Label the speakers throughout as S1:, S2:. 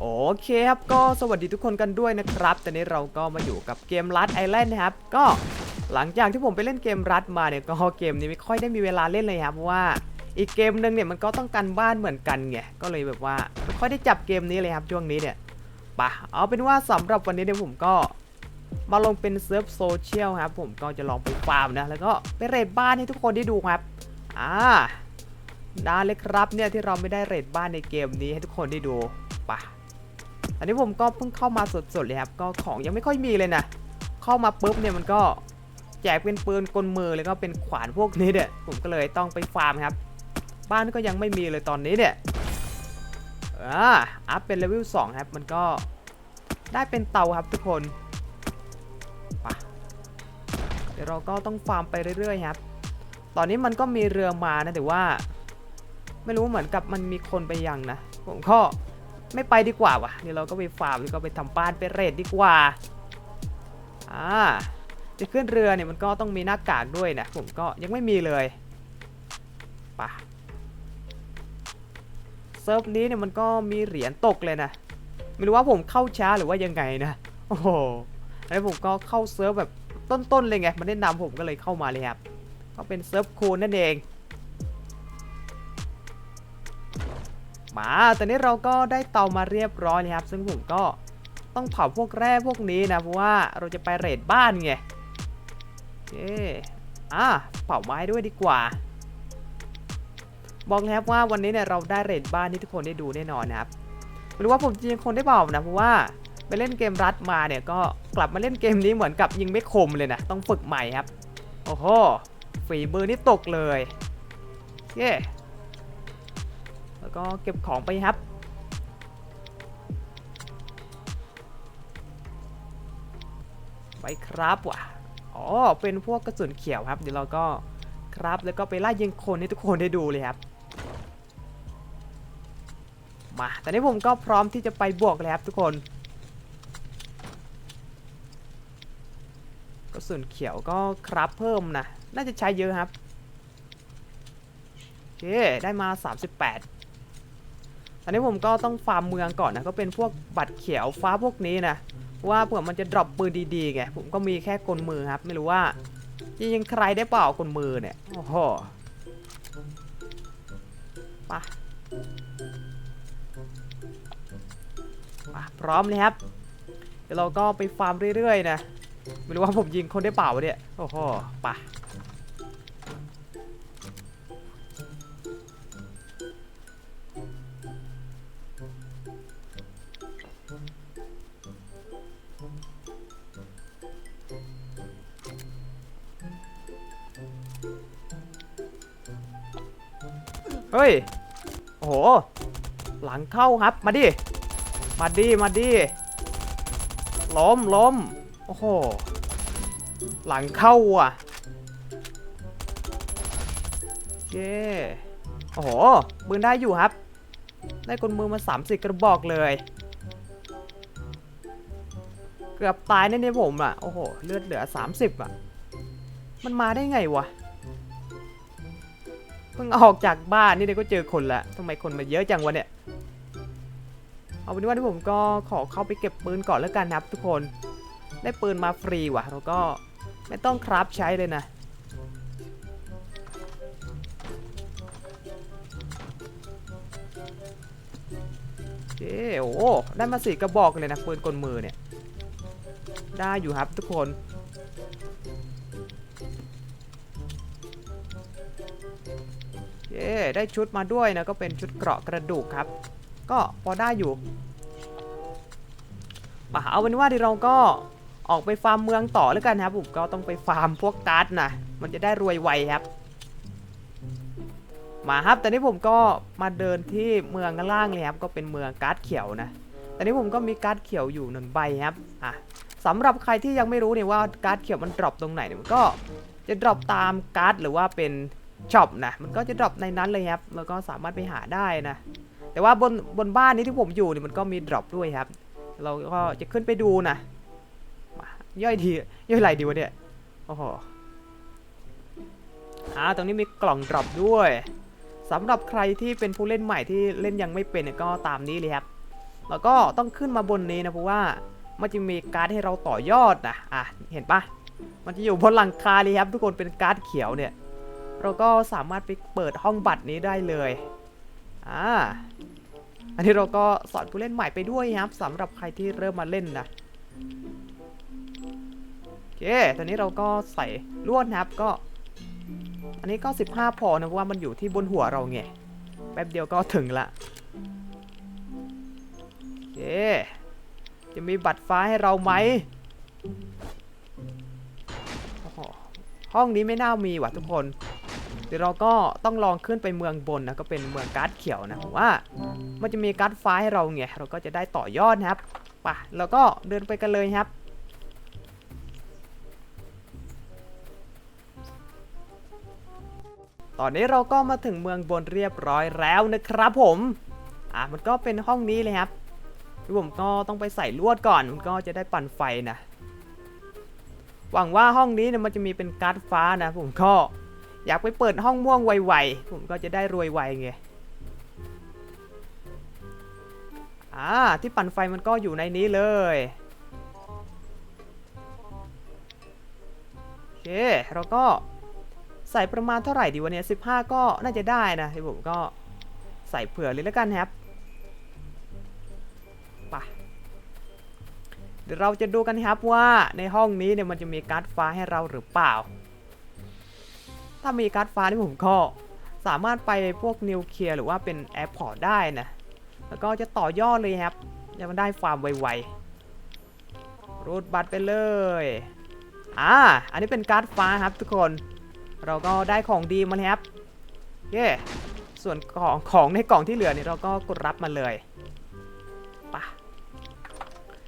S1: โอเคครับ ก็สวัสดีทุกคนกันด้วยนะครับ ตอนนี้เราก็มาอยู่กับเกมรัดไอแลนด์นะครับ ก็หลังจากที่ผมไปเล่นเกมรัดมาเนี่ยก็เกมนี้ไม่ค่อยได้มีเวลาเล่นเลยครับเพราะว่าอีกเกมหนึงเนี่ยมันก็ต้องการบ้านเหมือนกันไงก็เลยแบบว่าไม่ค่อยได้จับเกมนี้เลยครับช่วงนี้เนี่ยปะเอาเป็นว่าสำหรับวันนี้เนี่ยผมก็มาลงเป็นเซิร์ฟโซเชียลครับผมก็จะลองไปฟาร์มนะแล้วก็ไปเรทบ้านให้ทุกคนได้ดูครับอ่าได้เลยครับเนี่ยที่เราไม่ได้เรทบ้านในเกมนี้ให้ทุกคนได้ดูปะ อันนี้ผมก็เพิ่งเข้ามาสดๆเลยครับ ก็ของยังไม่ค่อยมีเลยนะ เข้ามาปุ๊บเนี่ยมันก็แจกเป็นปืนกลมือแล้วก็เป็นขวานพวกนี้เนี่ยผมก็เลยต้องไปฟาร์มครับ บ้านก็ยังไม่มีเลยตอนนี้เนี่ยอ่าอัพเป็นเลเวล2ครับ มันก็ได้เป็นเตาครับทุกคนไปเดี๋ยวเราก็ต้องฟาร์มไปเรื่อยๆครับ ตอนนี้มันก็มีเรือมานะแต่ว่า ไม่รู้เหมือนกับมันมีคนไปยังนะ ผมก็ ไม่ไปดีกว่าวะเดี๋ยวเราก็ไปฟาร์มแล้วก็ไปทำบ้านไปเรทดีกว่าอ่าจะขึ้นเรือเนี่ยมันก็ต้องมีหน้ากากด้วยนะผมก็ยังไม่มีเลยปะเซิร์ฟนี้เนี่ยมันก็มีเหรียญตกเลยนะไม่รู้ว่าผมเข้าช้าหรือว่ายังไงนะโอ้โหแล้วผมก็เข้าเซิร์ฟแบบต้นๆเลยไงมันแนะนำผมก็เลยเข้ามาเลยครับก็เป็นเซิร์ฟคูลนั่นเอง มาตอนนี้เราก็ได้เตามาเรียบร้อยแล้วครับ ซึ่งผมก็ต้องเผาพวกแร่พวกนี้นะเพราะว่าเราจะไปเรทบ้านไงโอเคอะเผาไม้ด้วยดีกว่า บอกแล้วครับว่าวันนี้เนี่ยเราได้เรทบ้านที่ทุกคนได้ดูแน่นอนนะครับไม่รู้ว่าผมจะยังคนได้เปล่านะเพราะว่าไปเล่นเกมรัดมาเนี่ยก็กลับมาเล่นเกมนี้เหมือนกับยิงไม่คมเลยนะต้องฝึกใหม่ครับ โอ้โหฝีมือนี่ตกเลยเย้ แล้วก็เก็บของไปครับ ไปครับว่ะ อ๋อ เป็นพวกกระสุนเขียวครับ เดี๋ยวเราก็ครับแล้วก็ไปไล่ยิงคนให้ทุกคนได้ดูเลยครับ มา ตอนนี้ผมก็พร้อมที่จะไปบวกเลยครับทุกคน กระสุนเขียวก็ครับเพิ่มนะ น่าจะใช้เยอะครับโอเคได้มา 38 อันนี้ผมก็ต้องฟาร์มเมืองก่อนนะก็เป็นพวกบัตรเขียวฟ้าพวกนี้นะว่าเผื่อมันจะดรอปปืนดีๆไงผมก็มีแค่กลมือครับ ไม่รู้ว่าจะยิงใครได้เปล่ากลมือเนี่ยโอ้โหปะปะพร้อมเลยครับ เดี๋ยวเราก็ไปฟาร์มเรื่อยๆนะไม่รู้ว่าผมยิงคนได้เปล่าเนี่ยโอ้โหปะ้ย โอ้โห หลังเข้าครับ มาดิ มาดิ มาดิ ล้มล้มโอ้โห หลังเข้าอะเย้โอ้โหปืนได้อยู่ครับ ได้กลมือมา3ามสิกระบอกเลย เกือบตายแน่ๆผมอะ โอ้โห เลือดเหลือ 30 อะ มันมาได้ไงวะ เพิ่งออกจากบ้านนี่เดี๋ยวก็เจอคนละทำไมคนมาเยอะจังวะเนี่ย เอาเป็นว่าที่ผมก็ขอเข้าไปเก็บปืนก่อนแล้วกันนะครับทุกคน ได้ปืนมาฟรีว่ะเราก็ไม่ต้องคราฟใช้เลยนะโอเคโอ้ได้มาสี่กระบอกเลยนะปืนกลมือเนี่ย ได้อยู่ครับทุกคน เย้ได้ชุดมาด้วยนะก็เป็นชุดเกราะกระดูกครับ ก็พอได้อยู่ป่ะเอาเป็นว่าเดี๋ยวเราก็ออกไปฟาร์มเมืองต่อแล้วกันครับผมก็ต้องไปฟาร์มพวกการ์ดนะมันจะได้รวยไวครับมาครับแต่นี้ผมก็มาเดินที่เมืองล่างเลยครับก็เป็นเมืองการ์ดเขียวนะแต่นี้ผมก็มีการ์ดเขียวอยู่หนึ่งใบครับอะสำหรับใครที่ยังไม่รู้เนี่ยว่าการ์ดเขียวมันดรอปตรงไหนเนี่ยมันก็จะดรอปตามการ์ดหรือว่าเป็น ช็อปนะมันก็จะดรอปในนั้นเลยครับแล้วก็สามารถไปหาได้นะแต่ว่าบนบนบ้านนี้ที่ผมอยู่เนี่ยมันก็มีดรอปด้วยครับ เราก็จะขึ้นไปดูนะย่อยดีย่อยไหลดีวะเนี่ยโอ้โหอ่าตรงนี้มีกล่องดรอปด้วยสำหรับใครที่เป็นผู้เล่นใหม่ที่เล่นยังไม่เป็นเนี่ยก็ตามนี้เลยครับ แล้วก็ต้องขึ้นมาบนนี้นะเพราะว่ามันจะมีการ์ดให้เราต่อยอดนะอะเห็นปะมันจะอยู่บนหลังคาเลยครับ ทุกคนเป็นการ์ดเขียวเนี่ย เราก็สามารถไปเปิดห้องบัตรนี้ได้เลยอ่าอันนี้เราก็สอนผู้เล่นใหม่ไปด้วยครับสำหรับใครที่เริ่มมาเล่นนะโอเคตอนนี้เราก็ใส่ลวดนะครับก็ อันนี้ก็ 15 พอนะเพราะว่ามันอยู่ที่บนหัวเราไงแป๊บเดียวก็ถึงละโอเคจะมีบัตรฟ้าให้เราไหมห้องนี้ไม่น่ามีว่ะทุกคน ดี๋ยวเราก็ต้องลองขึ้นไปเมืองบนนะก็เป็นเมืองการ์ดเขียวนะผมว่า มันจะมีการ์ดฟ้าให้เราไงเราก็จะได้ต่อยอดนะครับไปะแล้วก็เดินไปกันเลยครับตอนนี้เราก็มาถึงเมืองบนเรียบร้อยแล้วนะครับผม อะมันก็เป็นห้องนี้เลยครับที่ผมก็ต้องไปใส่ลวดก่อนมันก็จะได้ปั่นไฟนะ หวังว่าห้องนี้เนี่ยมันจะมีเป็นการ์ดฟ้านะ ผมก็ อยากไปเปิดห้องม่วงไวๆ ผมก็จะได้รวยไวไง อ่า ที่ปั่นไฟมันก็อยู่ในนี้เลย โอเค เราก็ใส่ประมาณเท่าไหร่ดีวะเนี่ย15 ก็น่าจะได้นะที่ผมก็ใส่เผื่อเลยแล้วกันครับปะเดี๋ยวเราจะดูกันครับว่าในห้องนี้เนี่ยมันจะมีการ์ดฟ้าให้เราหรือเปล่า ถ้ามีการ์ดฟ้าที่ผมก็สามารถไปพวกนิวเคลียร์หรือว่าเป็นแอร์พอร์ตได้นะ แล้วก็จะต่อยอดเลยครับ จะมาได้ฟาร์มไวๆ รูดบัตรไปเลย อ่า อันนี้เป็นการ์ดฟ้าครับทุกคน เราก็ได้ของดีมาครับ เย้ส่วนของของในกล่องที่เหลือเนี่ยเราก็กดรับมาเลยปะ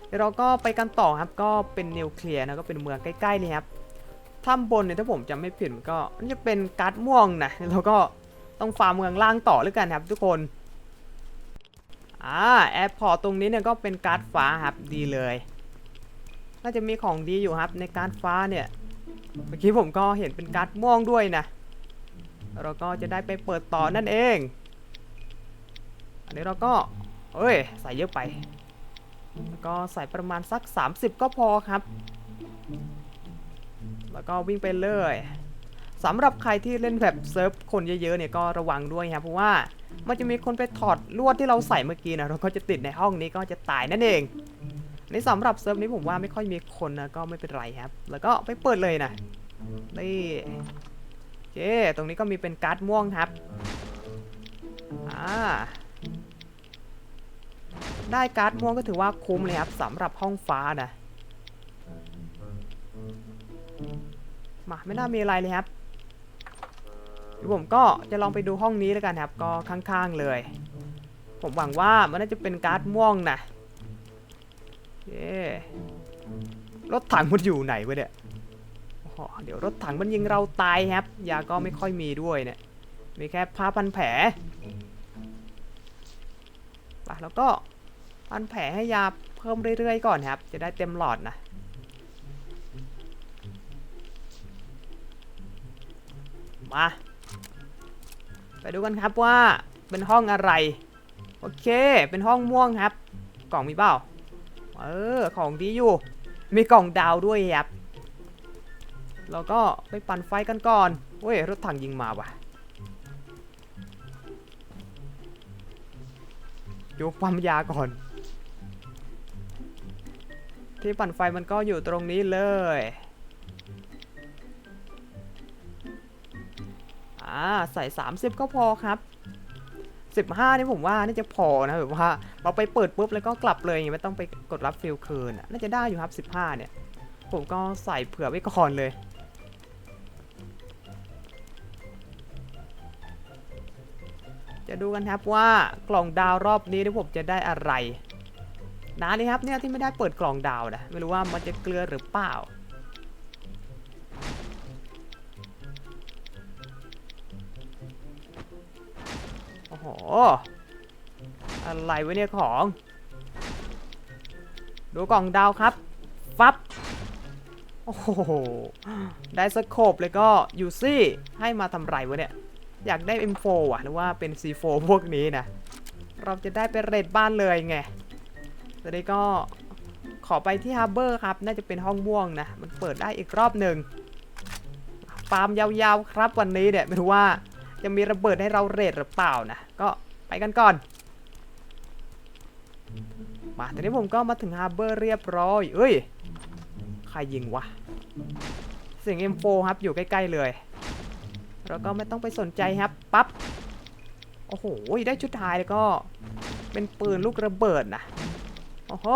S1: เดี๋ยวเราก็ไปกันต่อครับ ก็เป็นนิวเคลียร์นะ ก็เป็นเมืองใกล้ๆเลยครับ ถ้ำบนเนี่ยถ้าผมจำไม่ผิดมันก็มันจะเป็นการ์ดม่วงนะเราก็ต้องฟาร์มเมืองล่างต่อแล้วกันครับทุกคนอ่าแอร์พอร์ตตรงนี้เนี่ยก็เป็นการ์ดฟ้าครับดีเลยน่าจะมีของดีอยู่ครับในการ์ดฟ้าเนี่ยเมื่อกี้ผมก็เห็นเป็นการ์ดม่วงด้วยนะเราก็จะได้ไปเปิดต่อนั่นเอง อันนี้เราก็เอ้ยใส่เยอะไปแล้วก็ใส่ประมาณสัก 30 ก็พอครับ แล้วก็วิ่งไปเลยสำหรับใครที่เล่นแบบเซิร์ฟคนเยอะๆเนี่ยก็ระวังด้วยครับเพราะว่ามันจะมีคนไปถอดลวดที่เราใส่เมื่อกี้นะเราก็จะติดในห้องนี้ก็จะตายนั่นเอง ในสำหรับเซิร์ฟนี้ผมว่าไม่ค่อยมีคนนะก็ไม่เป็นไรครับ แล้วก็ไปเปิดเลยนะนี่โอเคตรงนี้ก็มีเป็นการ์ดม่วงครับอ่าได้การ์ดม่วงก็ถือว่าคุ้มเลยครับสำหรับห้องฟ้านะ มาไม่น่ามีอะไรเลยครับเดี๋ยวผมก็จะลองไปดูห้องนี้แล้วกันครับ ก็ข้างๆเลย ผมหวังว่ามันน่าจะเป็นการ์ดม่วงนะเย้รถถังมันอยู่ไหนวะเนี่ยเดี๋ยวรถถังมันยิงเราตายครับ ยาก็ไม่ค่อยมีด้วยเนี่ย มีแค่ผ้าพันแผลไปแล้วก็พันแผลให้ยาเพิ่มเรื่อยๆก่อนครับ จะได้เต็มหลอดนะ มา ไปดูกันครับว่าเป็นห้องอะไร โอเค เป็นห้องม่วงครับ กล่องมีเปล่า เออ ของดีอยู่ มีกล่องดาวด้วยครับเราก็ไปปั่นไฟกันก่อนเว้ย รถถังยิงมาว่ะอยู่ปั๊มยาก่อน ที่ปั่นไฟมันก็อยู่ตรงนี้เลย อ่าใส่ 30 ก็พอครับ15นี่ผมว่าน่าจะพอนะแบบว่าเราไปเปิดปุ๊บแล้วก็กลับเลยไม่ต้องไปกดรับฟิลคืนน่ะน่าจะได้อยู่ครับ 15 เนี่ย ผมก็ใส่เผื่อไว้ก่อนเลย จะดูกันครับว่ากล่องดาวรอบนี้ที่ผมจะได้อะไรนะนี่ครับเนี่ยที่ไม่ได้เปิดกล่องดาวนะไม่รู้ว่ามันจะเกลือหรือเปล่า หอะไรวะเนี่ยของ ดูกล่องดาวครับ ฟับ โอ้โห ได้สโคปเลยก็ยูซี่ ให้มาทำไรวะเนี่ย อยากได้ M4 ว่ะ หรือว่าเป็น C4 พวกนี้นะ เราจะได้ไปเรดบ้านเลยไงตอนนี้ก็ขอไปที่ฮาร์เบอร์ครับ น่าจะเป็นห้องม่วงนะ มันเปิดได้อีกรอบหนึ่งฟาร์มยาวๆครับวันนี้เนี่ยไม่รู้ว่า จะมีระเบิดให้เราเรทหรือเปล่านะ ก็ไปกันก่อน มาตอนนี้ผมก็มาถึงฮาร์เบอร์เรียบร้อย เอ้ย ใครยิงวะ เสียง M4 ครับ อยู่ใกล้ ๆ เลยแล้วก็ไม่ต้องไปสนใจครับ ปั๊บ โอ้โห ได้ชุดท้ายแล้วก็ เป็นปืนลูกระเบิดนะ โอ้โห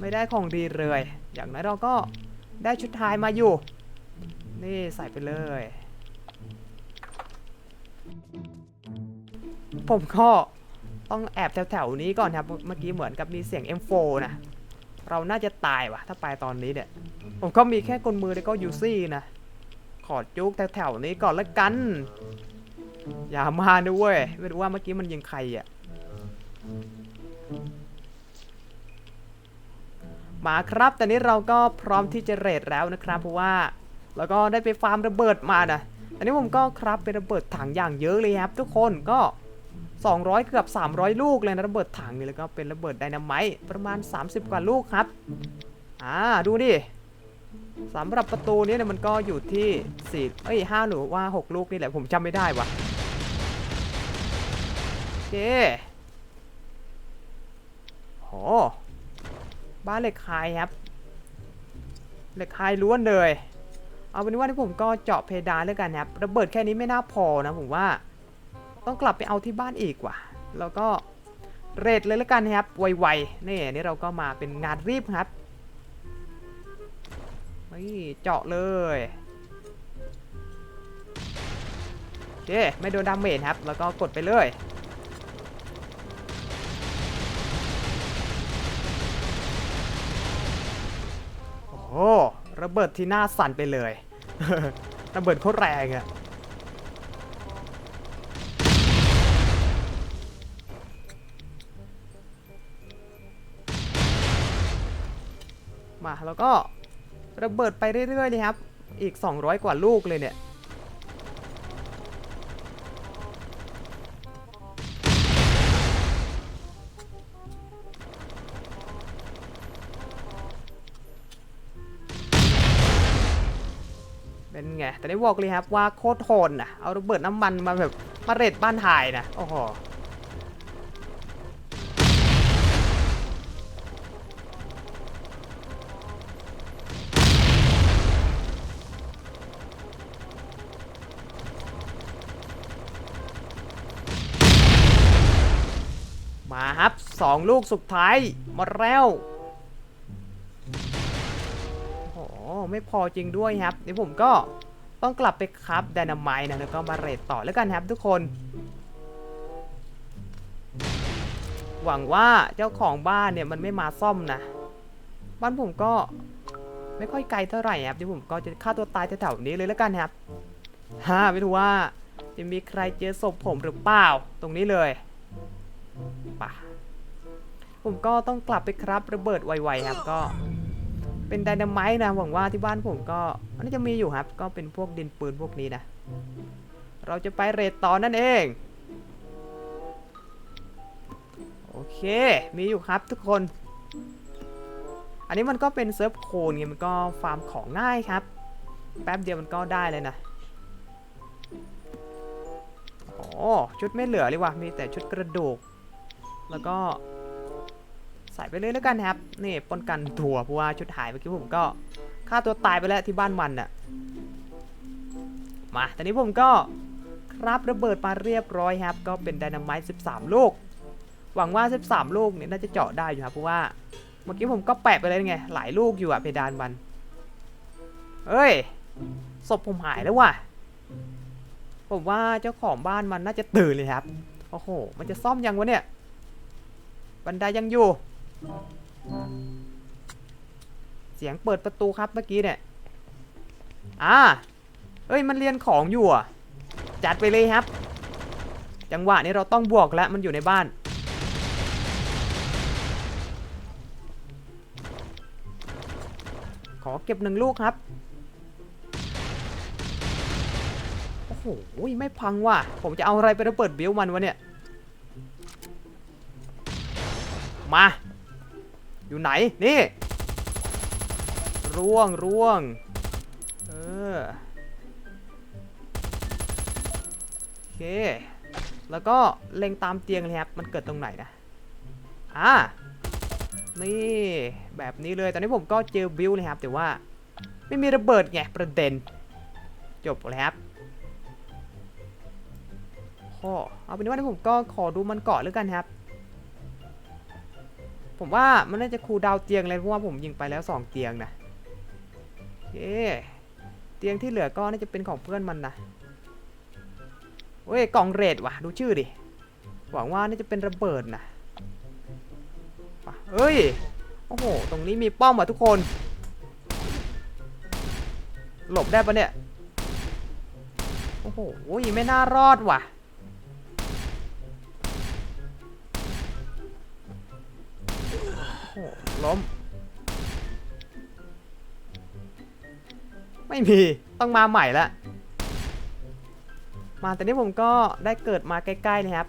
S1: ไม่ได้ของดีเลย อย่างน้อยเราก็ได้ชุดท้ายมาอยู่ นี่ใส่ไปเลย ผมก็ต้องแอบแถวๆนี้ก่อนครับ เมื่อกี้เหมือนกับมีเสียง M4 นะ เราน่าจะตายว่ะ ถ้าไปตอนนี้เนี่ย ผมก็มีแค่กลมือแล้วก็ยูซี่นะ ขอจุกแถวๆนี้ก่อนละกัน อย่ามาด้วยไม่รู้ว่าเมื่อกี้มันยิงใครอะ มาครับแต่นี้เราก็พร้อมที่จะเรทแล้วนะครับ เพราะว่าเราก็ได้ไปฟาร์มระเบิดมานะอันนี้ผมก็ครับเป็นระเบิดถังอย่างเยอะเลยครับ ทุกคนก็ 200 เกือบ 300 ลูกเลยนะระเบิดถังนี่แล้วก็เป็นระเบิดไดนาไมต์ประมาณ 30 กว่าลูกครับ อ่าดูดิสำหรับประตูนี้เนี่ยมันก็อยู่ที่4เอ้ย5หรือว่า 6 ลูกนี่แหละผมจำไม่ได้วะโอเคโหบ้านเหล็กคายครับ เหล็กคายล้วนเลย เอาเป็นว่าที่ผมก็เจาะเพดานแล้วกันครับ ระเบิดแค่นี้ไม่น่าพอนะผมว่า ต้องกลับไปเอาที่บ้านอีกว่ะ แล้วก็เรทเลยแล้วกันครับ ไวๆ นี่นี่เราก็มาเป็นงานรีบครับนี่เจาะเลยโอเคไม่โดนดาเมจครับ แล้วก็กดไปเลยโอ้ระเบิดที่หน้าสั่นไปเลย ระเบิดโคตรแรงอะ มาแล้วก็ระเบิดไปเรื่อยๆเลยครับ อีก 200 กว่าลูกเลยเนี่ย เป็นไง แต่ได้บอกเลยครับว่าโคตรโหดนะเอาระเบิดน้ำมันมาแบบมาเรดบ้านถ่ายนะ โอ้โห 2 ลูกสุดท้ายมาแล้วโอ้ไม่พอจริงด้วยครับเดี๋ยวผมก็ต้องกลับไปครับดนามไมนะแล้วก็มาเรทต่อแล้วกันครับทุกคน หวังว่าเจ้าของบ้านเนี่ยมันไม่มาซ่อมนะบ้านผมก็ไม่ค่อยไกลเท่าไหร่ครับเดี๋ยวผมก็จะฆ่าตัวตายแถวๆนี้เลยแล้วกันครับฮ่าไม่รู้ว่าจะมีใครเจอศพผมหรือเปล่า ตรงนี้เลยไป ผมก็ต้องกลับไปครับระเบิดไวๆครับก็ เป็นไดนาไมต์นะหวังว่าที่บ้านผมก็น่าจะมีอยู่ครับ ก็เป็นพวกดินปืนพวกนี้นะเราจะไปเรทต่อนั่นเองโอเค มีอยู่ครับทุกคน อันนี้มันก็เป็นเซิร์ฟโคนไงมันก็ฟาร์มของง่ายครับ แป๊บเดียวมันก็ได้เลยนะโอ้ชุดไม่เหลือเลยว่ะ มีแต่ชุดกระดูก แล้วก็ ใส่ไปเลยแล้วกันครับ นี่ป้องกันถั่วเพราะว่าชุดหายเมื่อกี้ผมก็ฆ่าตัวตายไปแล้วที่บ้านมันน่ะมาตอนนี้ผมก็ครับระเบิดมาเรียบร้อยครับ ก็เป็นไดนาไมต์13 ลูก หวังว่า 13 ลูกเนี่ยน่าจะเจาะได้อยู่ครับเพราะว่าเมื่อกี้ผมก็แปะไปเลยไง หลายลูกอยู่อะเพดานมันเฮ้ยศพผมหายแล้วว่ะ ผมว่าเจ้าของบ้านมันน่าจะตื่นเลยครับ โอ้โห มันจะซ่อมยังวะเนี่ย บันไดยังอยู่ เสียงเปิดประตูครับเมื่อกี้เนี่ย อ่า เอ้ย มันเรียนของอยู่อะ จัดไปเลยครับ จังหวะนี้เราต้องบวกแล้วมันอยู่ในบ้าน ขอเก็บหนึ่งลูกครับ โอ้โห ไม่พังว่ะ ผมจะเอาอะไรไประเบิดเบิวมันวะเนี่ย มา อยู่ไหน นี่ ร่วงร่วง เออ โอเค แล้วก็เล็งตามเตียงเลยครับ มันเกิดตรงไหนนะ อ่า นี่ แบบนี้เลย ตอนนี้ผมก็เจอบิวเลยครับ แต่ว่าไม่มีระเบิดไง ประเด็น จบแล้วครับโอ้เอาเป็นว่าที่ผมก็ขอดูมันเกาะแล้วกันครับ ผมว่ามันน่าจะคูดาวเตียงเลยเพราะว่าผมยิงไปแล้ว 2 เตียงนะโอเคเตียงที่เหลือก็น่าจะเป็นของเพื่อนมันนะเว้ยกล่องเรดว่ะ ดูชื่อดิ หวังว่าน่าจะเป็นระเบิดนะเอ้ย โอ้โห ตรงนี้มีป้อมอะทุกคน หลบได้ปะเนี่ย โอ้โหไม่น่ารอดว่ะ ล้ม ไม่มี ต้องมาใหม่ละ มาแต่นี้ผมก็ได้เกิดมาใกล้ๆเลยครับ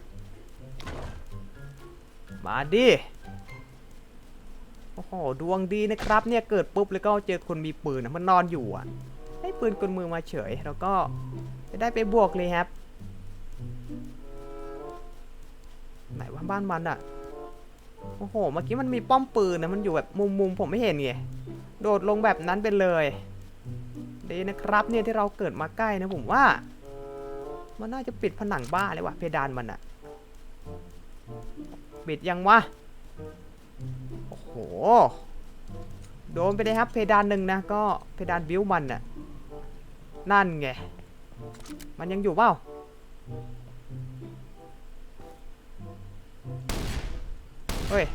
S1: มาดิ โอ้โห ดวงดีนะครับเนี่ยเกิดปุ๊บแล้วก็เจอคนมีปืนนะมันนอนอยู่อะ ได้ปืนกลมือมาเฉย แล้วก็จะได้ไปบวกเลยครับ ไหนว่าบ้านมันอะ โอ้โห เมื่อกี้มันมีป้อมปืนนะมันอยู่แบบมุมๆผมไม่เห็นไง โดดลงแบบนั้นไปเลย ดีนะครับเนี่ยที่เราเกิดมาใกล้นะผมว่า มันน่าจะปิดผนังบ้านเลยว่ะเพดานมันอะปิดยังวะ โอ้โห โดนไปเลยครับเพดานหนึ่งนะก็เพดานบิวมันอะนั่นไง มันยังอยู่เปล่า เฮ้ย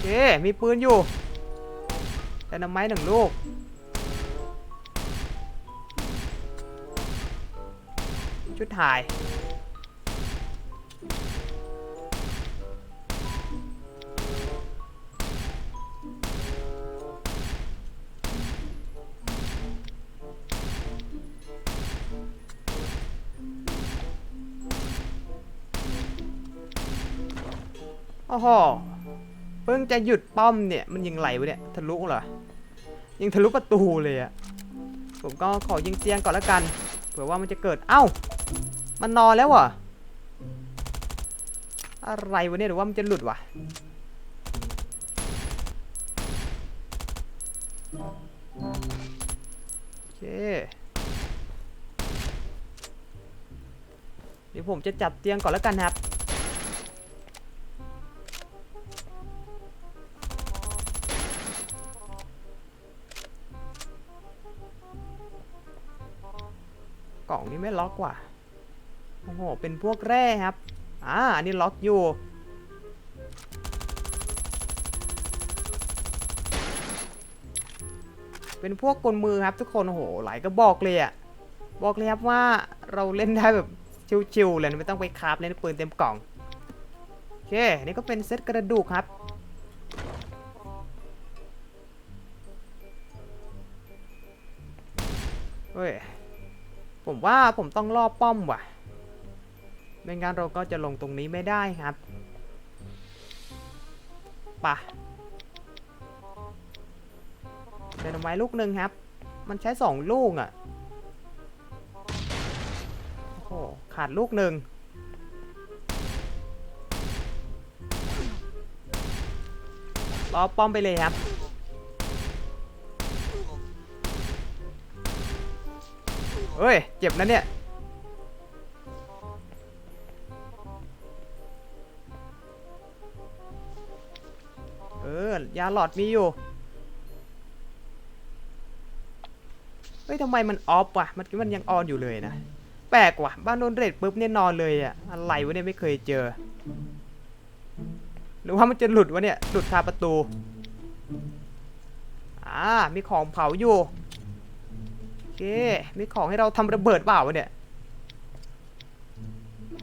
S1: เจ๊มีปืนอยู่แต่น้ำไม้หนึ่งลูก ชุดถ่าย อ้โหเพิ่งจะหยุดป้อมเนี่ย มันยิงไหลวะเนี่ยทะลุเหรอยิงทะลุประตูเลยอะผมก็ขอยิงเตียงก่อนละกันเผื่อว่ามันจะเกิดเอ้า มันนอนแล้วเหรออะไรวะเนี่ยหรือว่ามันจะหลุดวะโอเคเดี๋ยวผมจะจัดเตียงก่อนแล้วกันครับ นี้ไม่ล็อกว่ะ โอ้โห เป็นพวกแร่ครับ อ่า อันนี้ล็อกอยู่ เป็นพวกกลมือครับทุกคน โอ้โห หลายก็บอกเลยอะบอกเลยครับว่าเราเล่นได้แบบชิวๆเลยไม่ต้องไปคาฟเล่นปืนเต็มกล่อง โอเคนนี้ก็เป็นเซตกระดูกครับเฮ้ย ผมว่าผมต้องรอบป้อมว่ะ ไม่งั้นเราก็จะลงตรงนี้ไม่ได้ครับปะเดนไม้ลูกหนึ่งครับ มันใช้สองลูกอะ่ะ โอ้โห ขาดลูกหนึ่งรอป้อมไปเลยครับ เฮ้ย เจ็บนะเนี่ย เออ ยาหลอดมีอยู่ เฮ้ยทำไมมันออฟวะมันมันยังออนอยู่เลยนะ แปลกว่ะ บ้านโดนเรดปุ๊บเนี่ยนอนเลยอะอะไรวะเนี่ยไม่เคยเจอ หรือว่ามันจะหลุดวะเนี่ย หลุดคาประตู อ่า มีของเผาอยู่ เค มีของให้เราทำระเบิดเปล่าวะเนี่ย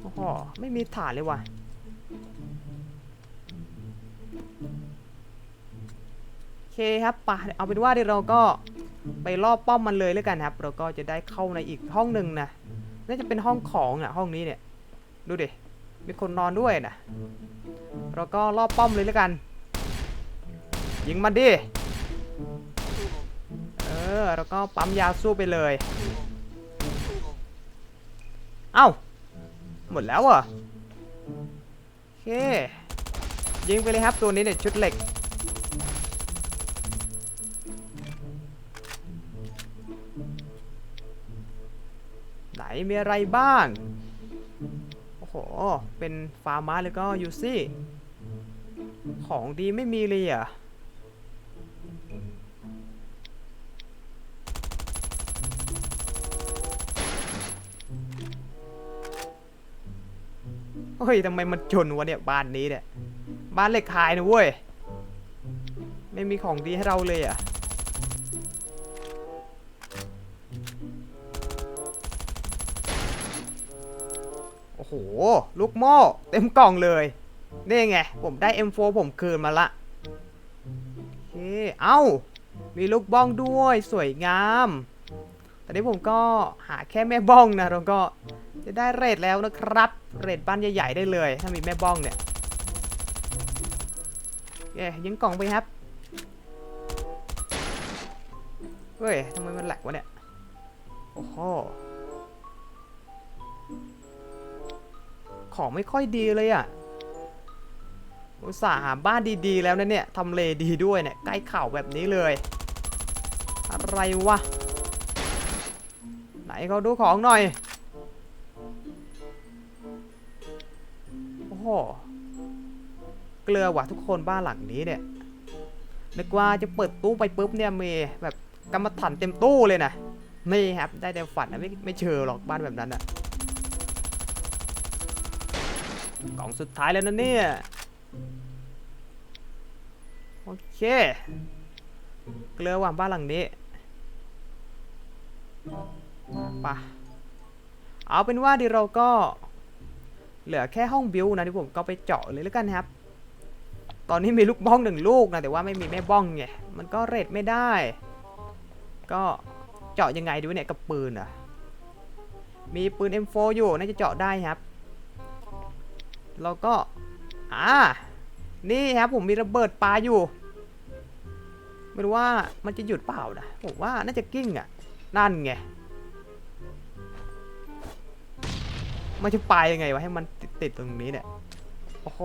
S1: โอ้โหไม่มีฐานเลยว่ะ โอเคครับปะเอาเป็นว่าเดี๋ยวเราก็ไปรอบป้อมมันเลยแล้วกันครับ เราก็จะได้เข้าในอีกห้องหนึ่งนะ น่าจะเป็นห้องของอะห้องนี้เนี่ย ดูดิ มีคนนอนด้วยนะ เราก็รอบป้อมเลยแล้วกัน ยิงมันดิ ออแล้วก็ปั๊มยาสู้ไปเลย เอ้า หมดแล้วเหรอะโอเค ยิงไปเลยครับตัวนี้เนี่ยชุดเหล็ก ไหนมีอะไรบ้าง โอ้โห เป็นฟาร์มาแล้วก็ยูซี่ ของดีไม่มีเลยอะ เฮ้ยทำไมมันจนวะเนี่ยบ้านนี้เนี่ย บ้านเหล็กขายนะเว้ย ไม่มีของดีให้เราเลยอะ โอ้โห ลูกหม้อเต็มกล่องเลยนี่ไง ผมได้ M4 ผมคืนมาละโอเค เอ้า มีลูกบ้องด้วยสวยงาม ตอนนี้ผมก็หาแค่แม่บ้องนะเราก็จะได้เรทแล้วนะครับ เรทบ้านใหญ่ๆได้เลย ถ้ามีแม่บ้องเนี่ยเย้ยิงกล่องไปครับเฮ้ยทำไมมันแหลกวะเนี่ย โอ้โห ของไม่ค่อยดีเลยอะ อุตส่าห์หาบ้านดีๆแล้วนะเนี่ย ทำเลดีด้วยเนี่ย ใกล้เข่าแบบนี้เลย อะไรวะ ไหนเขาดูของหน่อย เกลือว่ะทุกคนบ้านหลังนี้เนี่ยนึกว่าจะเปิดตู้ไปปุ๊บเนี่ยมีแบบกำมะถันเต็มตู้เลยนะไม่ครับได้แต่ฝันนะไม่ไม่เชื่อหรอกบ้านแบบนั้นอะกล่องสุดท้ายแล้วนะเนี่ยโอเค เกลือว่าบ้านหลังนี้ไปะเอาเป็นว่าเดียวเราก็ เหลือแค่ห้องบิวนะที่ผมก็ไปเจาะเลยแล้วกันครับ ตอนนี้มีลูกบ้องหนึ่งลูกนะแต่ว่าไม่มีแม่บ้องไงมันก็เรทไม่ได้ ก็เจาะยังไงดูเนี่ยกับปืนอะ มีปืน M4 อยู่น่าจะเจาะได้ครับเราก็อ่านี่ครับผมมีระเบิดปลาอยู่ไม่รู้ว่ามันจะหยุดเปล่านะผมว่าน่าจะกิ้งอะนั่นไงมันจะไปยังไงวะให้มัน ติดตรงนี้เนี่ย โอ้โห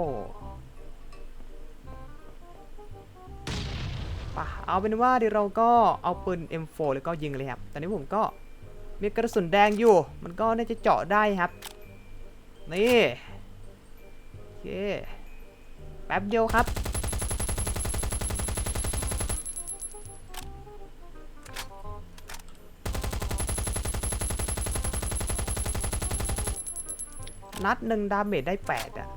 S1: ปะเอาเป็นว่าเดี๋ยวเราก็เอาปืน M4 แล้วก็ยิงเลยครับ ตอนนี้ผมก็มีกระสุนแดงอยู่ มันก็น่าจะเจาะได้ครับ นี่โอเคแป๊บเดียวครับ นัดหนึ่งดาเมจได้แปดอะ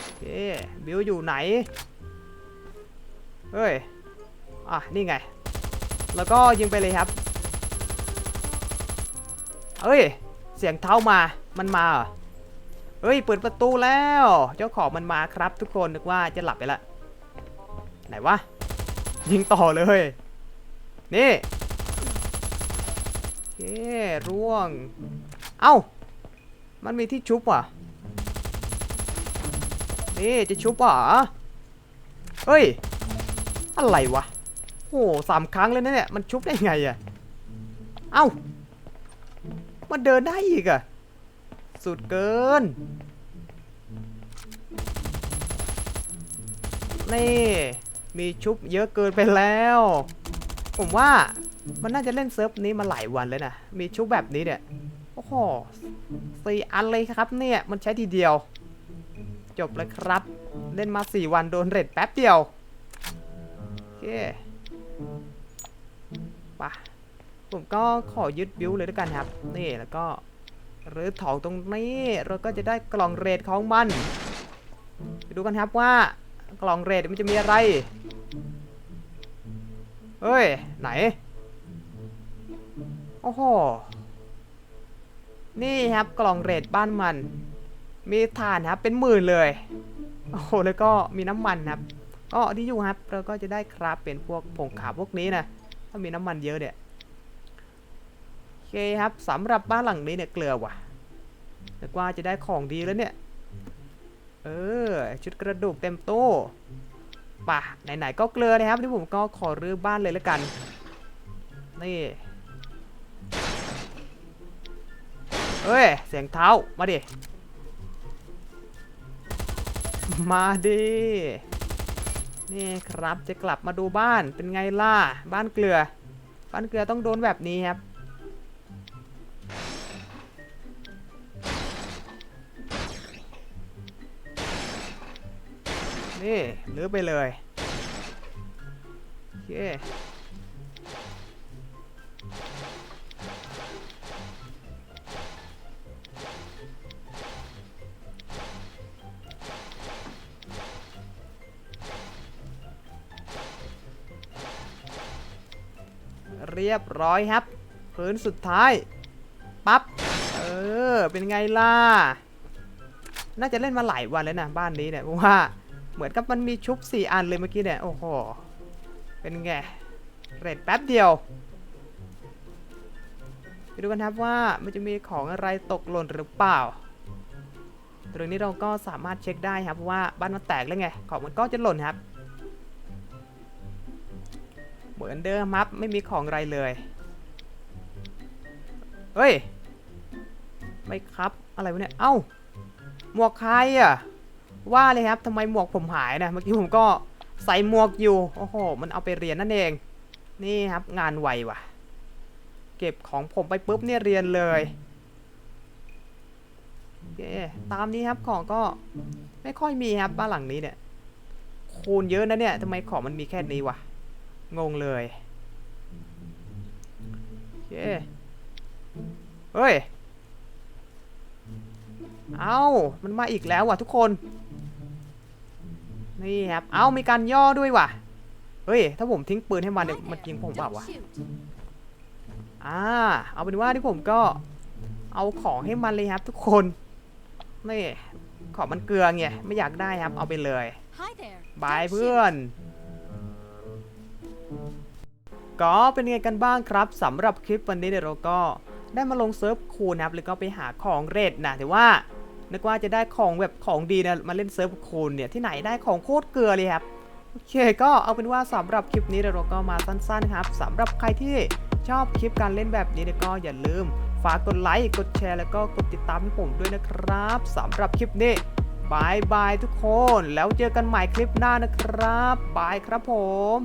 S1: โอเคบิวอยู่ไหน เฮ้ย อะ นี่ไง แล้วก็ยิงไปเลยครับ เฮ้ย เสียงเท้ามา มันมาเหรอเฮ้ย เปิดประตูแล้ว เจ้าของมันมาครับทุกคน นึกว่าจะหลับไปละ ไหนวะ ยิงต่อเลย นี่ ร่วง เอ้า มันมีที่ชุบว่ะ นี่จะชุบเหรอเฮ้ย อะไรวะ โอ้สามครั้งเลยนะเนี่ย มันชุบได้ไงอะเอ้า มันเดินได้อีกอะ สุดเกิน นี่ มีชุบเยอะเกินไปแล้ว ผมว่า มันน่าจะเล่นเซิร์ฟนี้มาหลายวันเลยนะ มีชุบแบบนี้เนี่ย โอ้โหสี่อันเลยครับเนี่ย มันใช้ทีเดียว จบเลยครับ เล่นมา4วันโดนเรดแป๊บเดียว โอเคไปะผมก็ขอยึดบิวเลยด้วยกันครับ นี่แล้วก็หรือถองตรงนี้ เราก็จะได้กล่องเรดของมันไปดูกันครับว่ากล่องเรดมันจะมีอะไร เฮ้ย ไหน โอ้โห นี่ครับกล่องเรดบ้านมัน มีถ่านครับเป็นหมื่นเลย โอ้โหแล้วก็มีน้ำมันครับก็ที่อยู่ครับเราก็จะได้ครับเป็นพวกผงขาวพวกนี้นะถ้ามีน้ำมันเยอะเนี่ยโอเคครับสำหรับบ้านหลังนี้เนี่ยเกลือว่ะแต่กว่าจะได้ของดีแล้วเนี่ย เออ ชุดกระดูกเต็มตู้ป่ะไหนๆก็เกลือนะครับที่ผมก็ขอรื้อบ้านเลยแล้วกัน นี่ เอ้ย เสียงเท้า มาดิ มาดิ นี่ครับจะกลับมาดูบ้าน เป็นไงล่ะ บ้านเกลือ บ้านเกลือต้องโดนแบบนี้ครับ นี่รื้อไปเลยโอเค เรียบร้อยครับพื้นสุดท้ายปั๊บเออเป็นไงล่ะน่าจะเล่นมาหลายวันแล้วนะบ้านนี้เนี่ยเพราะว่าเหมือนกับมันมีชุบ 4 อันเลยเมื่อกี้เนี่ยโอ้โหเป็นไงเรทแป๊บเดียวไปดูกันครับว่ามันจะมีของอะไรตกหล่นหรือเปล่า ตรงนี้เราก็สามารถเช็คได้ครับเพราะว่าบ้านมันแตกแล้วไงของมันก็จะหล่นครับ หมือนเดิมครับไม่มีของอะไรเลยเฮ้ย ไม่ครับ อะไรวะเนี่ย เอ้า หมวกใครอะ ว่าเลยครับทำไมหมวกผมหายนะ เมื่อกี้ผมก็ใส่หมวกอยู่ โอ้โห มันเอาไปเรียนนั่นเอง นี่ครับงานไวว่ะ เก็บของผมไปปุ๊บเนี่ยเรียนเลยโอเคตามนี้ครับของก็ไม่ค่อยมีครับบ้านหลังนี้เนี่ย คูณเยอะนะเนี่ยทำไมของมันมีแค่นี้วะ งงเลยโอเคเฮ้ย เอ้า มันมาอีกแล้วว่ะทุกคน นี่ครับ เอ้า มีการย่อด้วยว่ะ เฮ้ย ถ้าผมทิ้งปืนให้มันเนี่ยมันยิงผมเปล่าวะ อ่า เอาเป็นว่าที่ผมก็เอาของให้มันเลยครับทุกคน นี่ ของมันเกลือไง ไม่อยากได้ครับ เอาไปเลยบายเพื่อน ก็เป็นไงกันบ้างครับสำหรับคลิปวันนี้เนี่ยเราก็ได้มาลงเซิร์ฟคูลนะครับแล้วก็ไปหาของเรทนะแต่ว่านึกว่าจะได้ของแบบของดีนะมาเล่นเซิร์ฟคูลเนี่ยที่ไหนได้ของโคตรเกลือเลยครับโอเคก็เอาเป็นว่าสำหรับคลิปนี้เราก็มาสั้นๆครับสำหรับใครที่ชอบคลิปการเล่นแบบนี้เนี่ยก็อย่าลืมฝากกดไลค์กดแชร์แล้วก็กดติดตามให้ผมด้วยนะครับสำหรับคลิปนี้บายบายทุกคน แล้วเจอกันใหม่คลิปหน้านะครับบายครับผม